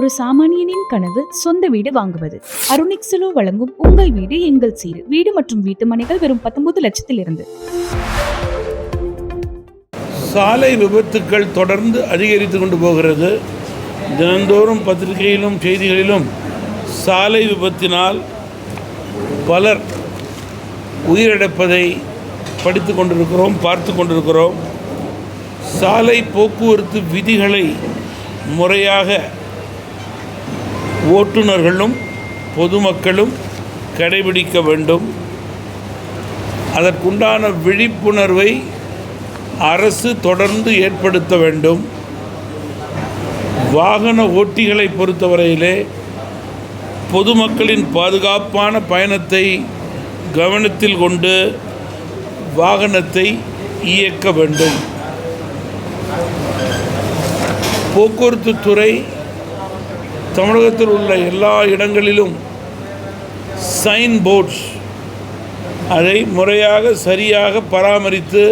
ஒரு சாமானியனின் கனவு சொந்த வீடு வாங்குவது. அருணிக்ஸலோ வழங்கும் உங்கள் வீடு எங்கள் சீடு வீடு மற்றும் வீட்டு மனைகள் வெறும் பத்தொன்பது லட்சத்தில் இருந்து சாலை விபத்துக்கள் தொடர்ந்து அதிகரித்து கொண்டு போகிறது. தினந்தோறும் பத்திரிகையிலும் செய்திகளிலும் சாலை விபத்தினால் பலர் உயிரிழப்பதை படித்து கொண்டிருக்கிறோம் பார்த்து கொண்டிருக்கிறோம். சாலை போக்குவரத்து விதிகளை முறையாக ஓட்டுநர்களும் பொதுமக்களும் கடைபிடிக்க வேண்டும். அதற்குண்டான விழிப்புணர்வை அரசு தொடர்ந்து ஏற்படுத்த வேண்டும். வாகன ஓட்டிகளை பொறுத்தவரையிலே பொதுமக்களின் பாதுகாப்பான பயணத்தை கவனத்தில் கொண்டு வாகனத்தை இயக்க வேண்டும். போக்குவரத்து துறை தமிழகத்தில் உள்ள எல்லா இடங்களிலும் சைன் போர்ட்ஸ் அதை முறையாக சரியாக பராமரித்து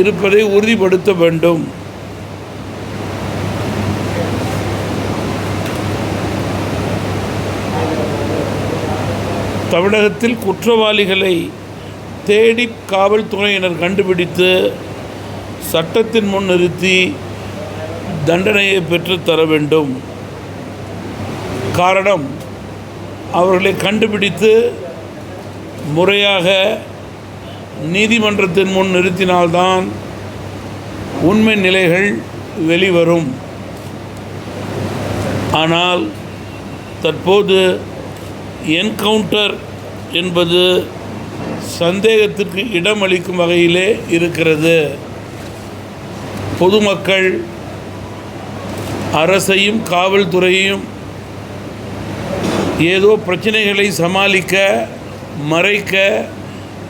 இருப்பதை உறுதிப்படுத்த வேண்டும். தமிழகத்தில் குற்றவாளிகளை தேடி காவல்துறையினர் கண்டுபிடித்து சட்டத்தின் முன் நிறுத்தி தண்டனையை பெற்றுத்தர வேண்டும். காரணம் அவர்களை கண்டுபிடித்து முறையாக நீதிமன்றத்தின் முன் நிறுத்தினால்தான் உண்மை நிலைகள் வெளிவரும். ஆனால் தற்போது என்கவுண்டர் என்பது சந்தேகத்திற்கு இடமளிக்கும் வகையிலே இருக்கிறது. பொதுமக்கள் அரசையும் காவல்துறையையும் ஏதோ பிரச்சனைகளை சமாளிக்க மறைக்க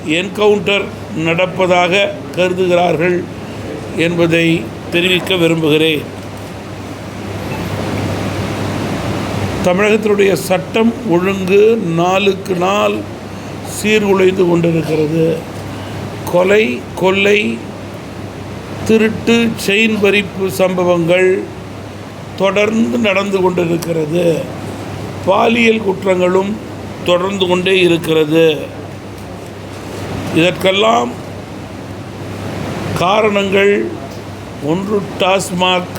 என்கவுண்டர் நடப்பதாக கருதுகிறார்கள் என்பதை தெரிவிக்க விரும்புகிறேன். தமிழகத்தினுடைய சட்டம் ஒழுங்கு நாளுக்கு நாள் சீர்குலைந்து கொண்டிருக்கிறது. கொலை கொள்ளை திருட்டு செயின் பறிப்பு சம்பவங்கள் தொடர்ந்து நடந்து கொண்டிருக்கிறது. பாலியல் குற்றங்களும் தொடர்ந்து கொண்டே இருக்கிறது. இதற்கெல்லாம் காரணங்கள் ஒன்று டாஸ்மாக்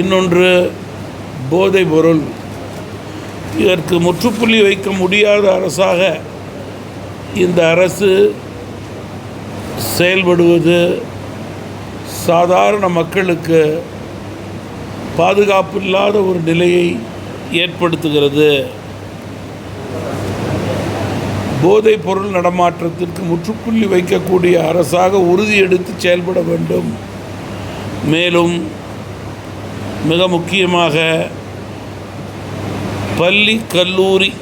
இன்னொன்று போதைப் பொருள். இதற்கு முற்றுப்புள்ளி வைக்க முடியாத அரசாக இந்த அரசு செயல்படுவது சாதாரண மக்களுக்கு பாதுகாப்பு இல்லாத ஒரு நிலையை ஏற்படுத்துகிறது. போதைப் பொருள் நடமாற்றத்திற்கு முற்றுப்புள்ளி வைக்கக்கூடிய அரசாக உறுதியெடுத்து செயல்பட வேண்டும். மேலும் மிக முக்கியமாக பள்ளி கல்லூரி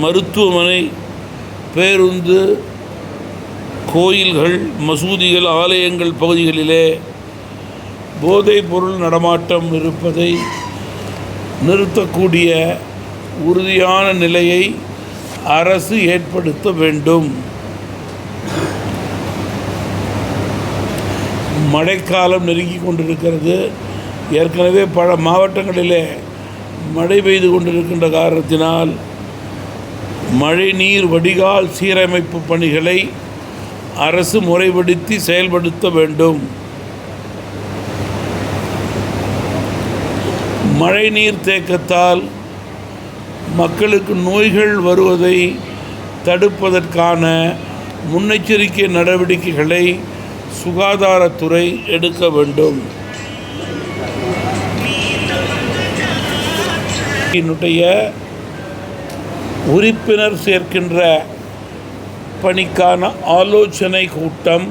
மருத்துவமனை பேருந்து கோயில்கள் மசூதிகள் ஆலயங்கள் பகுதிகளிலே போதைப் பொருள் நடமாட்டம் இருப்பதை நிறுத்தக்கூடிய உறுதியான நிலையை அரசு ஏற்படுத்த வேண்டும். மழைக்காலம் நெருங்கி கொண்டிருக்கிறது. ஏற்கனவே பல மாவட்டங்களிலே மழை பெய்து கொண்டிருக்கின்ற காரணத்தினால் மழைநீர் வடிகால் சீரமைப்பு பணிகளை அரசு முறைப்படுத்தி செயல்படுத்த வேண்டும். மழைநீர் தேக்கத்தால் மக்களுக்கு நோய்கள் வருவதை தடுப்பதற்கான முன்னெச்சரிக்கை நடவடிக்கைகளை சுகாதாரத்துறை எடுக்க வேண்டும். என்னுடைய உறுப்பினர் சேர்க்கின்ற பணிக்கான ஆலோசனை கூட்டம்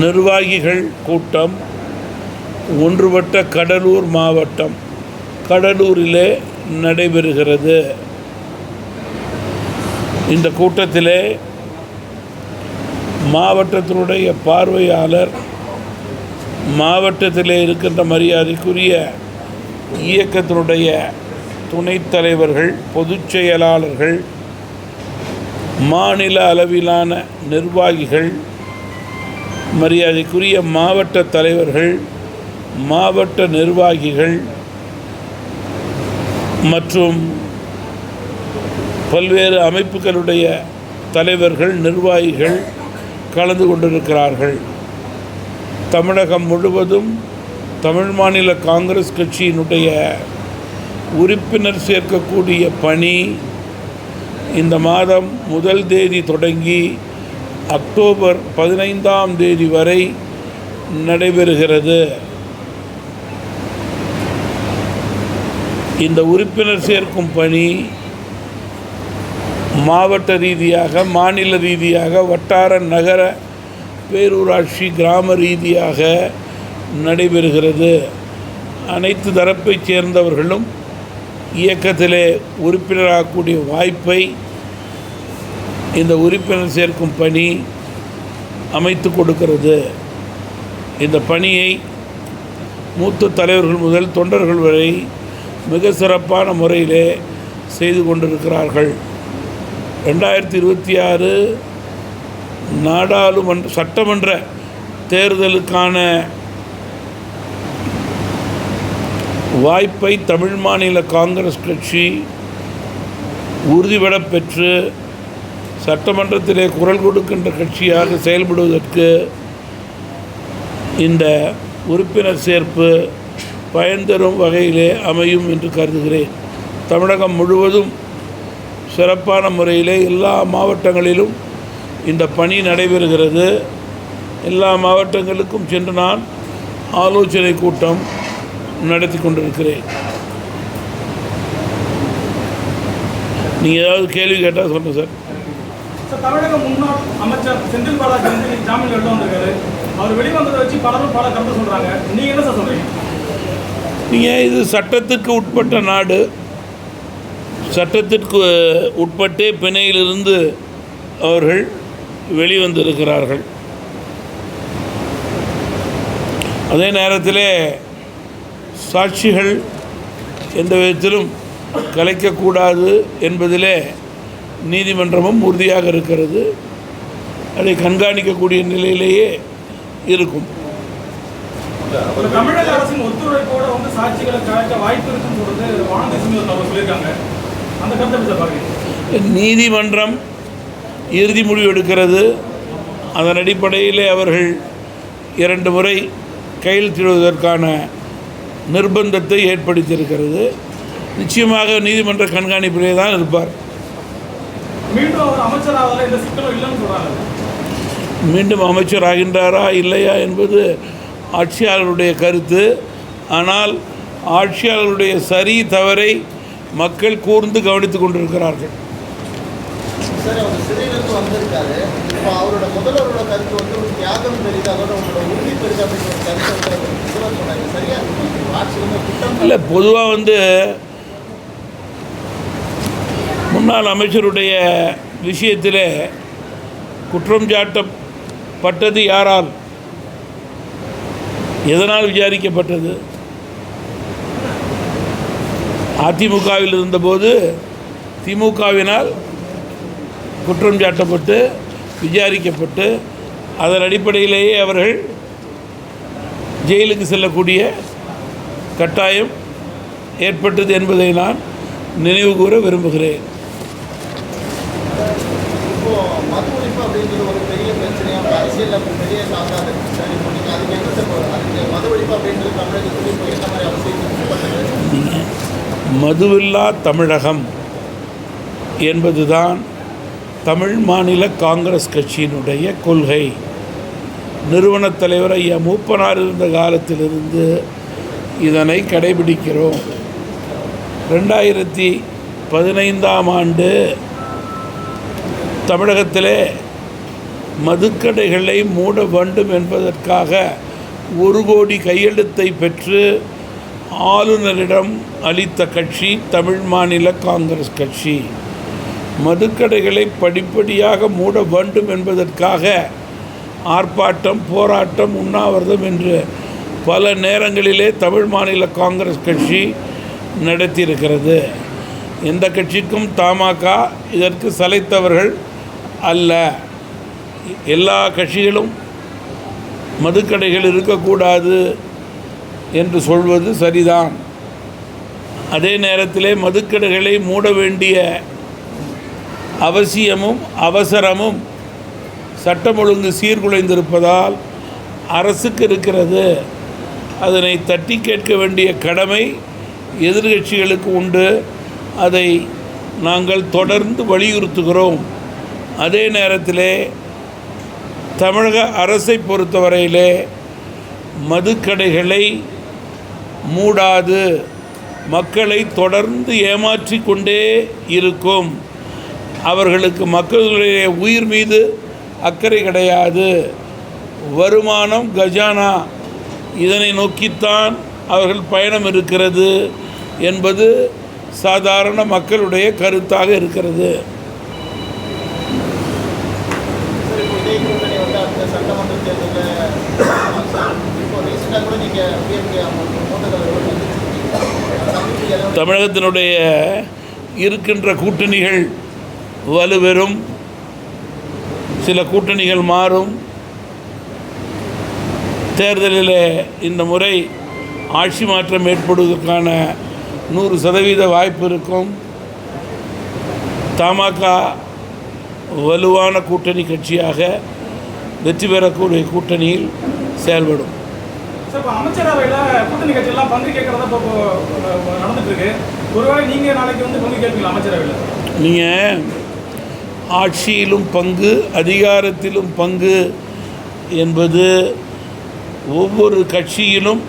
நிர்வாகிகள் கூட்டம் ஒன்றுபட்ட கடலூர் மாவட்டம் கடலூரிலே நடைபெறுகிறது. இந்த கூட்டத்திலே மாவட்டத்தினுடைய பார்வையாளர் மாவட்டத்திலே இருக்கின்ற மரியாதைக்குரிய இயக்கத்தினுடைய துணைத் தலைவர்கள் பொதுச் செயலாளர்கள் மாநில அளவிலான நிர்வாகிகள் மரியாதைக்குரிய மாவட்ட தலைவர்கள் மாவட்ட நிர்வாகிகள் மற்றும் பல்வேறு அமைப்புகளுடைய தலைவர்கள் நிர்வாகிகள் கலந்து கொண்டிருக்கிறார்கள். தமிழகம் முழுவதும் தமிழ் மாநில காங்கிரஸ் கட்சியினுடைய உறுப்பினர் சேர்க்கக்கூடிய பணி இந்த மாதம் முதல் தேதி தொடங்கி அக்டோபர் பதினைந்தாம் தேதி வரை நடைபெறுகிறது. இந்த உறுப்பினர் சேர்க்கும் பணி மாவட்ட ரீதியாக மாநில ரீதியாக வட்டார நகர பேரூராட்சி கிராம ரீதியாக நடைபெறுகிறது. அனைத்து தரப்பைச் சேர்ந்தவர்களும் இயக்கத்திலே உறுப்பினராகக்கூடிய வாய்ப்பை இந்த உறுப்பினர் சேர்க்கும் பணி அமைத்து கொடுக்கிறது. இந்த பணியை மூத்த தலைவர்கள் முதல் தொண்டர்கள் வரை மிக சிறப்பான முறையிலே செய்து கொண்டிருக்கிறார்கள். ரெண்டாயிரத்தி இருபத்தி ஆறு நாடாளுமன்ற சட்டமன்ற தேர்தலுக்கான வாய்ப்பை தமிழ் மாநில காங்கிரஸ் கட்சி உறுதிபட பெற்று சட்டமன்றத்திலே குரல் கொடுக்கின்ற கட்சியாக செயல்படுவதற்கு இந்த உறுப்பினர் சேர்ப்பு பயன் தரும் வகையிலே அமையும் என்று கருதுகிறேன். தமிழகம் முழுவதும் சிறப்பான முறையிலே எல்லா மாவட்டங்களிலும் இந்த பணி நடைபெறுகிறது. எல்லா மாவட்டங்களுக்கும் சென்று நான் ஆலோசனை கூட்டம் நடத்தி கொண்டிருக்கிறேன். நீங்கள் ஏதாவது கேள்வி கேட்டால் சொல்லுங்கள் சார். தமிழக முன்னாள் அமைச்சர் செந்தில் பாலாஜி வந்து ஜாமீன் எடுத்து வந்திருக்காரு. அவர் வெளிவந்ததை வச்சு பலரும் பல கருத்து சொல்கிறாங்க நீங்கள் என்ன சார் சொல்கிறீங்க நீங்கள் இது சட்டத்துக்கு உட்பட்ட நாடு சட்டத்திற்கு உட்பட்டே பிணையிலிருந்து அவர்கள் வெளிவந்திருக்கிறார்கள். அதே நேரத்தில் சாட்சிகள் எந்த விதத்திலும் கலைக்கக்கூடாது என்பதிலே நீதிமன்றமும் உறுதியாக இருக்கிறது. அதை கண்காணிக்கக்கூடிய நிலையிலேயே இருக்கும். ஒரு தமிழக அரசின் ஒத்து சாட்சிகளை கலைக்க வாய்ப்பு இருக்குன்னு சொல்றது வானதி அவர் சொல்லியிருக்காங்க. அந்த கருத்தை பாருங்க நீதிமன்றம் இறுதி முடிவு எடுக்கிறது. அதன் அடிப்படையிலே அவர்கள் இரண்டு முறை கையெழுத்திடுவதற்கான நிர்பந்தத்தை ஏற்படுத்தியிருக்கிறது. நிச்சயமாக நீதிமன்ற கண்காணிப்பிலே தான் இருப்பார். மீண்டும் அமைச்சர் ஆகின்றாரா இல்லையா என்பது ஆட்சியாளருடைய கருத்து. ஆனால் ஆட்சியாளருடைய சரி தவறை மக்கள் கூர்ந்து கவனித்துக் கொண்டிருக்கிறார்கள். இல்லை பொதுவாக வந்து முன்னாள் அமைச்சருடைய விஷயத்தில் குற்றம் சாட்டப்பட்டது யாரால்? எதனால் விசாரிக்கப்பட்டது? அதிமுகவில் இருந்தபோது திமுகவினால் குற்றம் சாட்டப்பட்டு விசாரிக்கப்பட்டு அதன் அடிப்படையிலேயே அவர்கள் ஜெயிலுக்கு செல்லக்கூடிய கட்டாயம் ஏற்பட்டது என்பதை நான் நினைவு கூற விரும்புகிறேன். மது ஒழிப்பு அப்படின்றது தமிழகத்துக்கு என்ன மாதிரி அவசியம் மதுவில்லா தமிழகம் என்பதுதான் தமிழ் மாநில காங்கிரஸ் கட்சியினுடைய கொள்கை. நிறுவனத் தலைவர் ஐயா மூப்பனார் இருந்த காலத்திலிருந்து இதனை கடைபிடிக்கிறோம். ரெண்டாயிரத்தி பதினைந்தாம் ஆண்டு தமிழகத்திலே மதுக்கடைகளை மூட வேண்டும் என்பதற்காக ஒரு கோடி கையெழுத்தை பெற்று ஆளுநரிடம் அளித்த கட்சி தமிழ் மாநில காங்கிரஸ் கட்சி. மதுக்கடைகளை படிப்படியாக மூட வேண்டும் என்பதற்காக ஆர்ப்பாட்டம் போராட்டம் உண்ணாவிரதம் என்று பல நேரங்களிலே தமிழ் மாநில காங்கிரஸ் கட்சி நடத்தியிருக்கிறது. எந்த கட்சிக்கும் தமாக இதற்கு சலைத்தவர்கள் அல்ல. எல்லா கட்சிகளும் மதுக்கடைகள் இருக்கக்கூடாது என்று சொல்வது சரிதான். அதே நேரத்திலே மதுக்கடைகளை மூட வேண்டிய அவசியமும் அவசரமும் சட்டம் ஒழுங்கு சீர்குலைந்திருப்பதால் அரசுக்கு இருக்கிறது. அதனை தட்டி கேட்க வேண்டிய கடமை எதிர்கட்சிகளுக்கு உண்டு. அதை நாங்கள் தொடர்ந்து வலியுறுத்துகிறோம். அதே நேரத்திலே தமிழக அரசை பொறுத்தவரையிலே மதுக்கடைகளை மூடாது. மக்களை தொடர்ந்து ஏமாற்றி கொண்டே இருக்கும். அவர்களுக்கு மக்களுடைய உயிர் மீது அக்கறை கிடையாது. வருமானம் கஜானா இதனை நோக்கித்தான் அவர்கள் பயணம் இருக்கிறது என்பது சாதாரண மக்களுடைய கருத்தாக இருக்கிறது சரி இப்போ இதே கூட்டணி வந்து அடுத்த சட்டமன்ற தேர்தலில் இப்போ ரீசெண்டாக கூட நீங்கள் பிஎம்கே மூத்த தலைவர் தமிழகத்தினுடைய இருக்கின்ற கூட்டணிகள் வலுவெறும். சில கூட்டணிகள் மாறும். தேர்தலில் இந்த முறை ஆட்சி மாற்றம் ஏற்படுவதற்கான நூறு சதவீத வாய்ப்பு இருக்கும். தமாக வலுவான கூட்டணி கட்சியாக வெற்றி பெறக்கூடிய கூட்டணியில் செயல்படும். இப்போ அமைச்சரவையில் கூட்டணி கட்சியெல்லாம் பங்கு கேட்கறதா இப்போ நடந்துட்டு இருக்கு ஒருவேளை நீங்கள் நாளைக்கு வந்து பங்கு கேட்பீங்களா அமைச்சரவையில்? நீங்கள் ஆட்சியிலும் பங்கு அதிகாரத்திலும் பங்கு என்பது ஒவ்வொரு கட்சியிலும்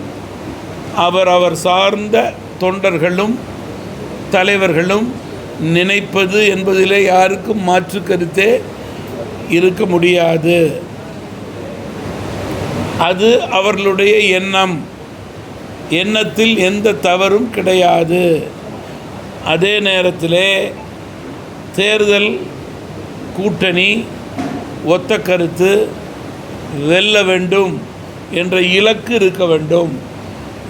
அவர் அவர் சார்ந்த தொண்டர்களும் தலைவர்களும் நினைப்பது என்பதிலே யாருக்கும் மாற்று கருத்தே இருக்க முடியாது. அது அவர்களுடைய எண்ணம். எண்ணத்தில் எந்த தவறும் கிடையாது. அதே நேரத்திலே தேர்தல் கூட்டணி ஒத்த கருத்து வெல்ல வேண்டும் என்ற இலக்கு இருக்க வேண்டும்.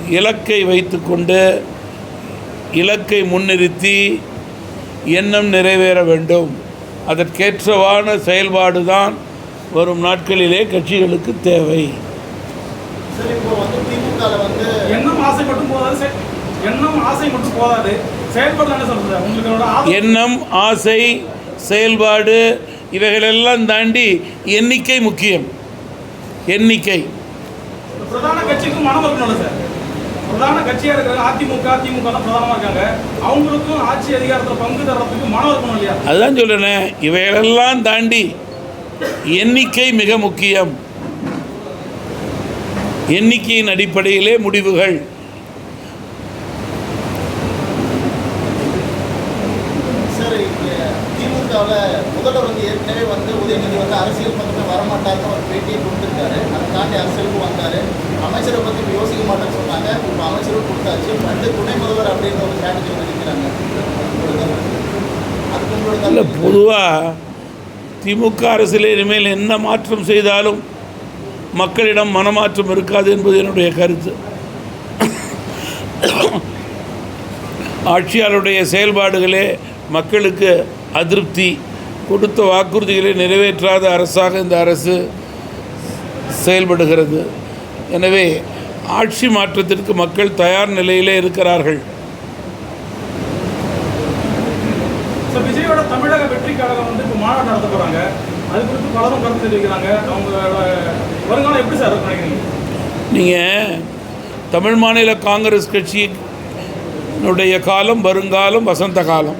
இலக்கை வைத்துக்கொண்டு இலக்கை முன்னிறுத்தி எண்ணம் நிறைவேற வேண்டும். அதற்கேற்றவான செயல்பாடு தான் வரும் நாட்களிலே கட்சிகளுக்கு தேவை. சரி இப்போ வந்து திமுகவில் வந்து எண்ணம் ஆசை மட்டும் போதாது சார் எண்ணம் ஆசை மட்டும் போதாது செயல்பாடு என்ன சொல்றது? எண்ணம் ஆசை செயல்பாடு இவைகளெல்லாம் தாண்டி எண்ணிக்கை முக்கியம். எண்ணிக்கை. பிரதான கட்சிக்கும் மனம் இருக்கணும்ல சார். பிரதான கட்சியா இருக்கிற அதிமுக திமுக தான் பிரதானமா இருக்காங்க. அவங்களுக்கும் ஆட்சி அதிகாரத்தில் பங்கு தர்றதுக்கு மனம் இருக்கணும் இல்லையா? அதுதான் சொல்லுறேன் இவைகளெல்லாம் தாண்டி எண்ணிக்கை மிக முக்கியம். எண்ணிக்கையின் அடிப்படையிலே முடிவுகள். இல்லை? பொதுவாக திமுக அரசில் இனிமேல் என்ன மாற்றம் செய்தாலும் மக்களிடம் மனமாற்றம் இருக்காது என்பது என்னுடைய கருத்து. ஆட்சியாளருடைய செயல்பாடுகளே மக்களுக்கு அதிருப்தி. கொடுத்த வாக்குறுதிகளை நிறைவேற்றாத அரசாக இந்த அரசு செயல்படுகிறது. எனவே ஆட்சி மாற்றத்திற்கு மக்கள் தயார் நிலையிலே இருக்கிறார்கள். விஜயோட தமிழக வெற்றி கழகம் வந்து மாநாடு நடத்த போகிறாங்க அது குறித்து பலரும் கருத்து தெரிவிக்கிறாங்க. அவங்களோட வருங்காலம் எப்படி சார் நினைக்கிறீங்க? நீங்கள் தமிழ் மாநில காங்கிரஸ் கட்சியினுடைய காலம் வருங்காலம் வசந்த காலம்.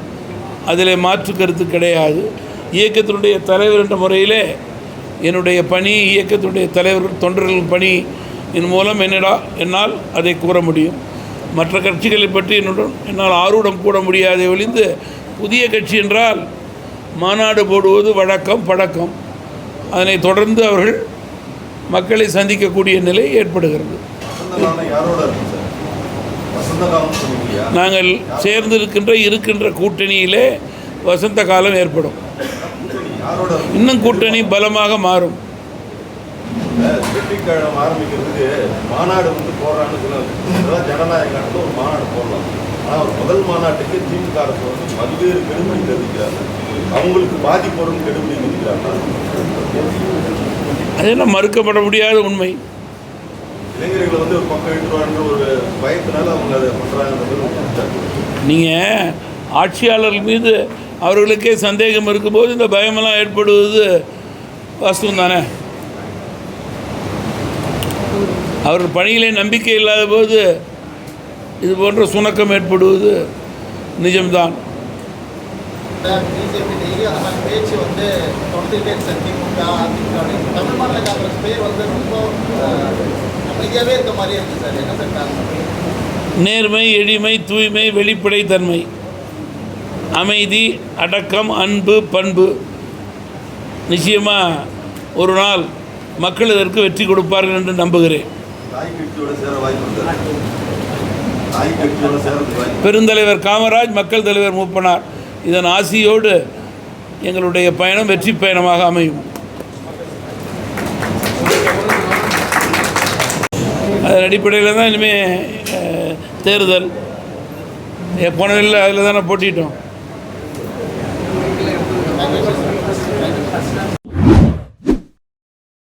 அதில் மாற்று கருத்து கிடையாது. இயக்கத்தினுடைய தலைவர் என்ற முறையிலே என்னுடைய பணி இயக்கத்தினுடைய தலைவர்கள் தொண்டர்கள் பணி இதன் மூலம் என்னடா என்னால் அதை கூற முடியும். மற்ற கட்சிகளை பற்றி என்னுடன் என்னால் ஆர்வம் கூட முடியாதே ஒழிந்து புதிய கட்சி என்றால் மாநாடு போடுவது வழக்கம் பழக்கம். அதனை தொடர்ந்து அவர்கள் மக்களை சந்திக்கக்கூடிய நிலை ஏற்படுகிறது. நாங்கள் சேர்ந்திருக்கின்ற இருக்கின்ற கூட்டணியிலே வசந்த காலம் ஏற்படும். இன்னும் கூட்டணி பலமாக மாறும். முதல் மாநாட்டுக்கு திமுக அரசு வந்து பல்வேறு கெடுபிடி தெரிவிக்கிறாங்க. அவங்களுக்கு பாதிப்பு வரும் கெடுபிடி அதெல்லாம் மறுக்கப்பட முடியாத உண்மை. இளைஞர்களை வந்து ஒரு பக்கம் ஒரு பயத்தினால அவங்க அதை குற்றச்சாட்டு நீங்கள் ஆட்சியாளர்கள் மீது அவர்களுக்கே சந்தேகம் இருக்கும்போது இந்த பயமெல்லாம் ஏற்படுவது வாஸ்தவம் தானே? அவர் பணியிலே நம்பிக்கை இல்லாத போது இது போன்ற சுணக்கம் ஏற்படுவது நிஜம்தான். பிஜேபி டெய்லி அந்த மாதிரி பேச்சு வந்து தொடர்ந்துகிட்டே திமுக அதிமுக. தமிழ் மாநில காங்கிரஸ் பேர் வந்து ரொம்ப அஹ், அமைதியாவே இருக்க மாதிரியே இருக்கு சார். என்ன சார் காரணம்? நேர்மை எளிமை தூய்மை வெளிப்படைத்தன்மை. அமைதி அடக்கம் அன்பு பண்பு. நிச்சயமாக ஒரு நாள் மக்கள் இதற்கு வெற்றி கொடுப்பார்கள் என்று நம்புகிறேன். தாய் கட்சியோட சேர வாய்ப்பு இருக்காரு தாய் கட்சியோட சேரத்துக்கு வாய்ப்பு பெருந்தலைவர் காமராஜ் மக்கள் தலைவர் மூப்பனார். இதன் ஆசியோடு எங்களுடைய பயணம் வெற்றி பயணமாக அமையும். அதன் அடிப்படையில் தான் இனிமேல் தேர்தல். போனதில்லை அதில் தானே போட்டிட்டோம்.